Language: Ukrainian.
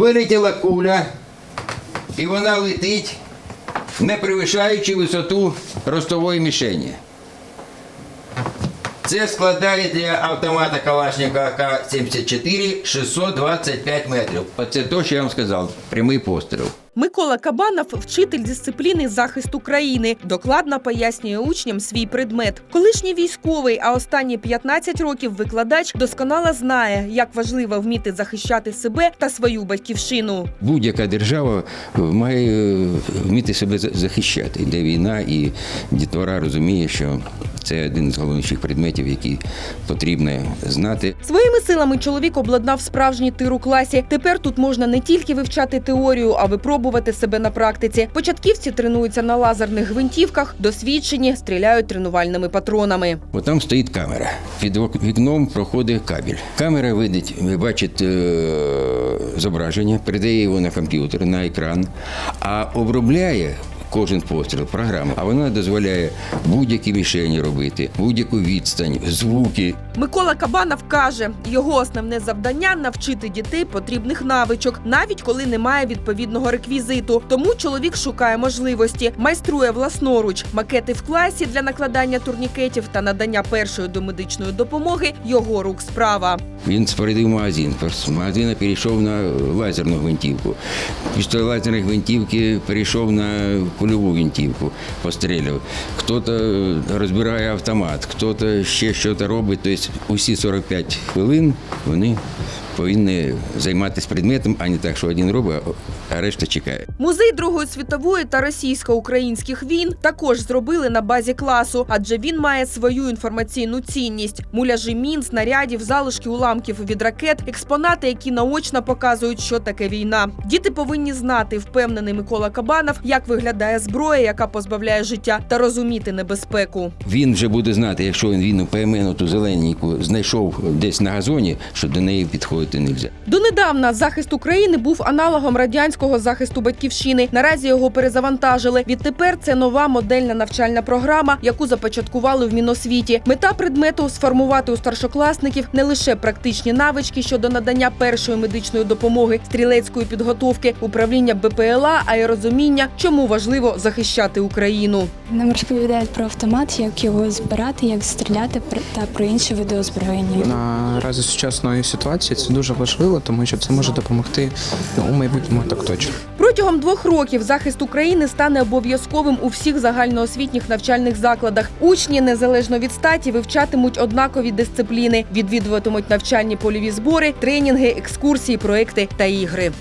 вилетіла куля, і вона летить, не перевищаючи висоту ростової мішені. Це складає для автомата Калашника К-74 625 метрів. Це те, що я вам сказав, прямий постріл. Микола Кабанов вчитель дисципліни захист України. Докладно пояснює учням свій предмет. Колишній військовий, а останні 15 років викладач досконало знає, як важливо вміти захищати себе та свою батьківщину. Будь-яка держава е, має е, вміти себе за- захищати. Йде війна, і дітвора розуміє, що це один з головних предметів, які потрібно знати. Своїми силами чоловік обладнав справжній тир у класі. Тепер тут можна не тільки вивчати теорію, а випробувати себе на практиці. Початківці тренуються на лазерних гвинтівках, досвідчені стріляють тренувальними патронами. Бо там стоїть камера. Під вікном проходить кабель. Камера видить, ви бачите е, зображення, передає його на комп'ютер, на екран, а обробляє. Кожен постріл програма, а вона дозволяє будь-які мішені робити, будь-яку відстань, звуки. Микола Кабанов каже, його основне завдання навчити дітей потрібних навичок, навіть коли немає відповідного реквізиту. Тому чоловік шукає можливості, майструє власноруч макети в класі для накладання турнікетів та надання першої домедичної допомоги. Його рук справа. Він спорядив магазин. З магазина перейшов на лазерну гвинтівку. Після лазерної гвинтівки перейшов на кульову гвинтівку, постріляв. Хтось розбирає автомат, хтось ще щось робить. Усі 45 хвилин вони повинні займатися предметом, а не так, що один робить, а решта чекає. Музей Другої світової та російсько-українських війн також зробили на базі класу, адже він має свою інформаційну цінність: муляжі мін, снарядів, залишки уламків від ракет, експонати, які наочно показують, що таке війна. Діти повинні знати, впевнений Микола Кабанов, як виглядає зброя, яка позбавляє життя, та розуміти небезпеку. Він вже буде знати, якщо він війну ПМН, ту зелененьку знайшов десь на газоні, що до неї підходити не можна. Донедавна захист України був аналогом радянського захисту батьківщини. Наразі його перезавантажили. Відтепер це нова модельна навчальна програма, яку започаткували в Міносвіті. Мета предмету сформувати у старшокласників не лише практичні навички щодо надання першої медичної допомоги, стрілецької підготовки, управління БПЛА, а й розуміння, чому важливо захищати Україну. Нам розповідають про автомат, як його збирати, як стріляти та про інші види озброєння. Наразі сучасної ситуації це дуже важливо, тому що це може допомогти у майбутньому так точно. Протягом двох років захист України стане обов'язковим у всіх загальноосвітніх навчальних закладах. Учні незалежно від статі вивчатимуть однакові дисципліни, відвідуватимуть навчальні польові збори, тренінги, екскурсії, проекти та ігри.